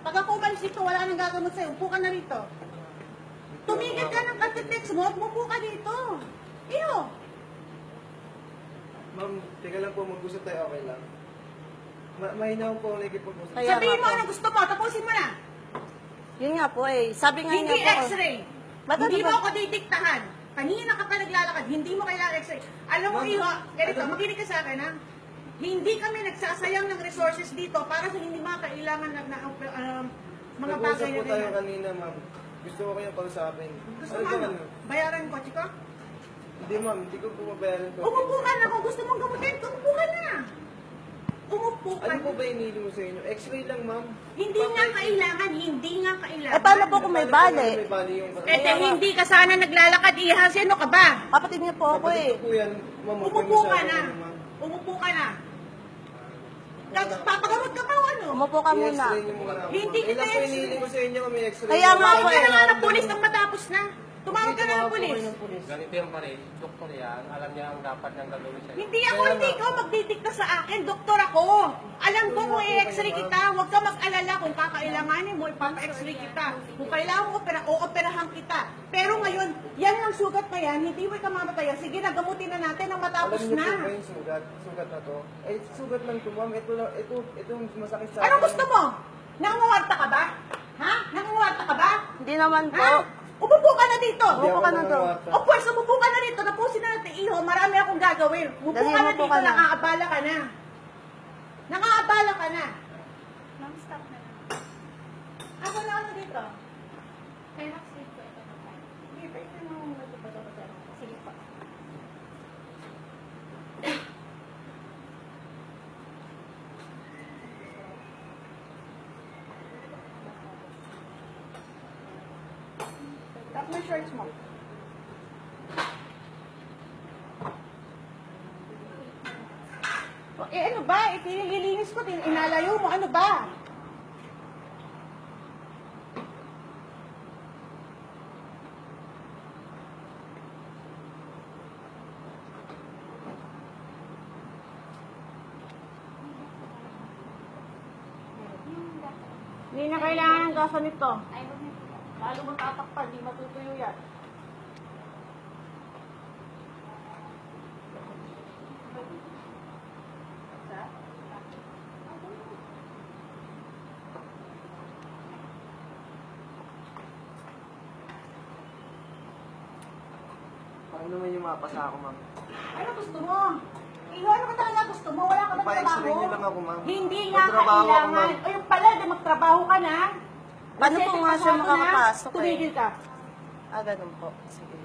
Pag ako umalis dito, wala nang gagamot sa'yo. Upo ka na rito. Tumigil ka ng katitext mo at umupo ka dito. Iyo. Ma'am, teka lang po, mag-usap tayo, okay lang. Ma mahina po ako nakikipag-usap. Kaya Sabihin mo po. ano gusto mo, tapusin mo na. Yun nga po eh. Sabi nga Hindi niya po. x-ray. Ba't hindi ano mo ba- ako didiktahan. Kanina ka pa naglalakad, hindi mo kailangan x-ray. Alam mo, Ma'am, Iho, ganito, ano- makinig ka sa akin, ha? Hindi kami nagsasayang ng resources dito para sa hindi mga kailangan na, na um, mga Nag-usap bagay po na tayo ganyan. kanina, ma'am. Gusto ko kayong kausapin. Gusto Ano mo ano? Bayaran ko, chiko? Hindi, ma'am. Hindi ko po mabayaran ko. Umupo ka na kung gusto mong gamutin. Umupo ka na. Umupo ka Ano po ba inili mo sa inyo? X-ray lang, ma'am. Hindi nga kailangan, hindi nga kailangan. Eh paano po kung may Paano po bali? May bali yung Eh, te, hindi ka sana naglalakad, Iha. Sino ka ba? Kapatid niya po ako Kapatid eh. ko po yan, ma'am. Umupo ka na. Umupo ka na. Papagamot ka pa o ano? Umupo ka muna. I-X-ray niyo muna. ako, Hindi kita Ilan po X-ray. inili ko sa inyo kung may? Kaya nga po ka eh. na nga ng pulis nang matapos na. Tumawag ka na ng pulis. Ganito yung pare, doktor yan, alam niya ang dapat niyang gagawin sa'yo. Hindi ako, hindi ikaw magdidikta sa akin. Doktor ako. Alam ko kung i-x-ray kita. Huwag ka mag-alala kung kakailanganin mo, ipapa-x-ray kita. Kung kailangan mo opera, o operahan kita. Pero ngayon, yan ang sugat na yan, hindi mo ka mamatayan. Sige, nagamutin na natin ang matapos Alam niyo na. po ba yung sugat? Sugat na to? Eh, sugat lang to, ma'am. Ito, ito, ito yung masakit sa Anong gusto mo? Nangunguwarta ka ba? Ha? Nangunguwarta ka ba? Hindi naman po. Ha? Umupo ka na dito. Ako ka na doon. nangangawarta. O pues, umupo ka na dito. Tapusin na natin, iho. Marami akong gagawin. Umupo Dali, ka na umupo dito. ka na. Nakaabala ka na. Nakaabala ka na. Ma'am, stop na lang. Asa na ano dito? Kaya nakasave ko ito na tayo. Sige, pwede mo magpapatapos. Sige po. Tap mo yung shorts mo. Eh ano ba? Itinilinis ko, tin- inalayo mo. Ano ba? Hindi na kailangan ng gasa nito. Ay. Lalo mo tatakpan, di matutuyo yan. Paano naman yung mapasa ako, ma'am? Ano gusto mo? Iyo, ano ka talaga gusto mo? Wala ka bang trabaho? niyo lang ako, ma'am. Hindi nga Magtrabaho ako, kailangan. ma'am. O yung pala, di magtrabaho ka na. Paano Kasi po nga siya makakapasok eh? Tumigil ka. Ah, ganun po. Sige.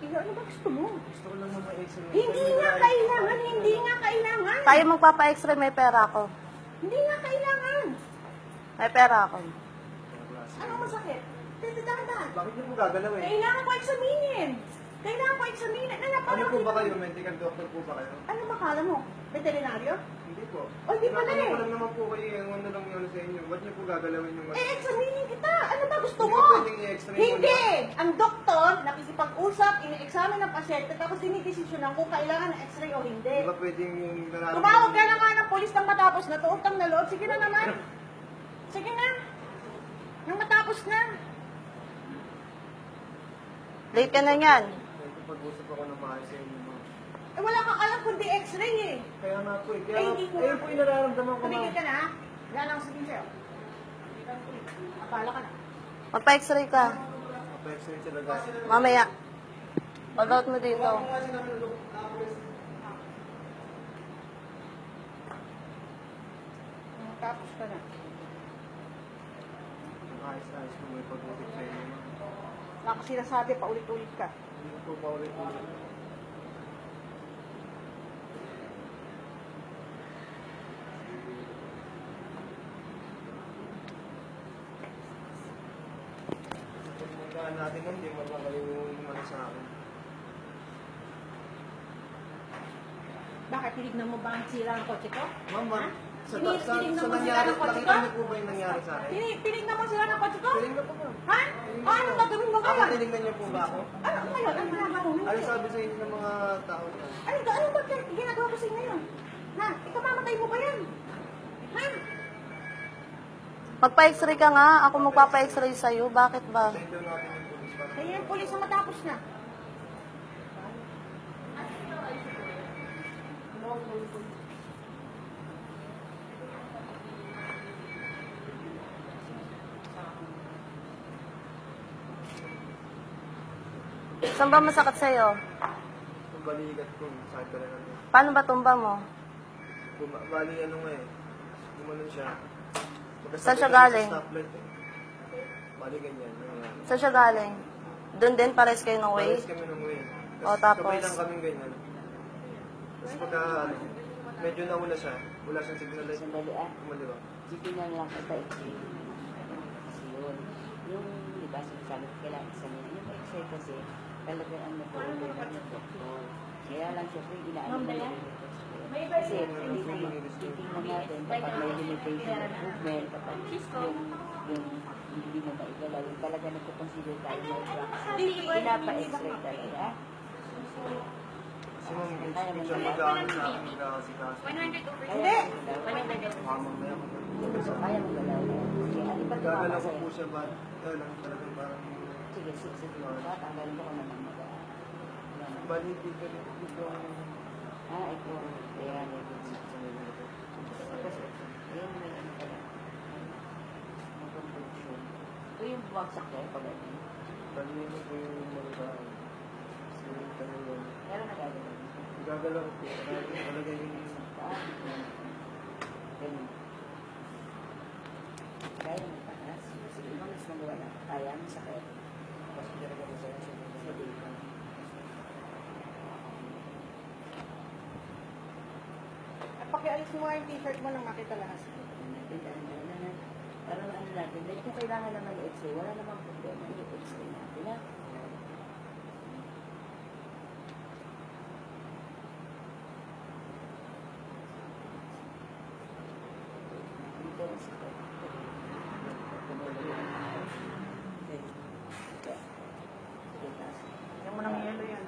Iyo, ano ba gusto mo? Gusto ko lang naman X-ray. Hindi nga kailangan, hindi nga kailangan. Tayo magpapa-x-ray, may pera ako. Hindi nga kailangan. May pera ako. Anong masakit? Titidahan-dahan. Bakit niyo po gagalawin? Kailangan ko examinin. Kailangan ko examinin. Ano, Ano parang po ba hindi- kayo? Medical doctor po ba kayo? Ano makala mo? Veterinaryo? Hindi po. Oh, hindi pala eh. ko lang naman po kayo yung ano lang yun sa inyo. Ba't niyo po gagalawin yung... Eh, examinin kita. Ano ba gusto Hindi mo? ko pwedeng mo Hindi. Ang doktor, nakikipag-usap, ini-examine ng pasyente, tapos dinidesisyonan kung kailangan ng x-ray o hindi. Di ba pwedeng yung nararamdaman... Tumawag ka na nga ng polis nang matapos na to, utang na loob. Sige na naman. Sige na. Nang matapos na. Late ka na yan. Pag-usap ako ng mahal sa inyo, ma'am. Eh, wala kang alam kundi x-ray eh. Kaya nga po eh. Kaya Ay, nga, hindi ko ayun po yung nararamdaman ko, Tumigil ma'am. ka na, ha? Wala na akong sabihin sa'yo. Akala ka na. Magpa-x-ray ka. Pa-x-ray talaga. Mamaya. Pag-out mo dito. Tapos ka na. Ayos-ayos ko may pag-usap sa inyo, ma'am. Wala ko sinasabi, paulit-ulit ka. Hindi po pa ulit ulit. Pagpuntaan natin nun, hindi ba kayo umano sa akin? Bakit tinignan mo ba ang sira ng kotse ko? Ma'am, ma'am, sa, Tinig- sa, tinignan sa mo sila nangyari, ng kotse nakita ko? niyo po ba yung nangyari sa akin? Tinig, tinignan mo sira ng kotse ko? Tinignan po ma'am. Ha? O anong gagawin mo Ako, ngayon? tinignan niyo po ba ako? Ano ngayon? Ano ginagawa mo Ano sabi sa inyo ng mga tao na? Ano ba? Ano ba ginagawa ko sa inyo ngayon? Ha? Ikamamatay mo ba yan? Ha? Magpa-x-ray ka nga. Ako magpapa-x-ray sa'yo. Bakit ba? Send daw natin yung police para Kaya yung pulis na matapos na. Saan ba masakit sa'yo? kung balikat ko, sakit talaga. Paano ba tumba mo? Buma- bali ano nga eh. Gumanon siya. Saan siya galing? Sa stoplight eh. Bali ganyan. nangyari. Saan siya galing? Doon din, pares kayo ng way? Pares kami nung way. O, tapos? Sabay lang kami ganyan. Tapos pagka ano, medyo nauna siya. Wala siyang signal light. Sandali ah. Kumaliwa. Titingnan lang kita x-ray. Kasi yun, yung, di ba, sinasabi ko kailangan isa niya. Yung x-ray kasi, talaga ang nag-order ng doktor. Kaya lang siyempre, inaano na yung Kasi, titingnan natin kapag may limitation of movement, kapag yung, yung hindi mo maigalaw, yung talaga nagko-consider tayo mo Pinapa-x-ray talaga. Kasi hindi siya mag-ano sa akin. Magkakasikaso. 100 over Hindi. Baka mamaya ko. Kaya mo galaw na Gagalaw ko po siya ba? Kaya lang talagang parang Sige, sige, sige. Tatanggalin ko kung naman mag bali dito rin. Dito Ah, ito. Kaya Kasi, ayun may ano pala. May conclusion. Ito yung bumagsak kayo pag ano. Bali yun po yung mga tao. Kasi yung Gagalaw ko. Talaga yung Ah, ganun. Kaya mo taas. Sige, ibang mas magawa na. Kaya mo sa kaya. mas talaga ko sa sa data. Pakialis mo nga yung t-shirt mo nang makita lahat. Parang ano natin, dahil kung kailangan naman i-x-ray, wala namang problema, i-x-ray natin, ha? Dito rin sa Ayaw mo nang yelo yan.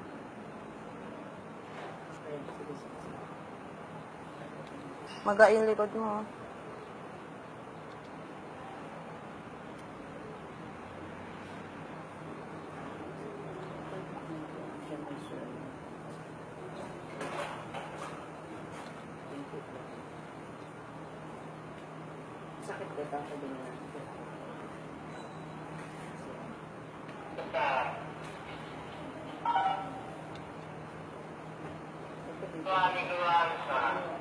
Maga yung likod mo. Sakit ba ito? Sabi niya. Sakit ito.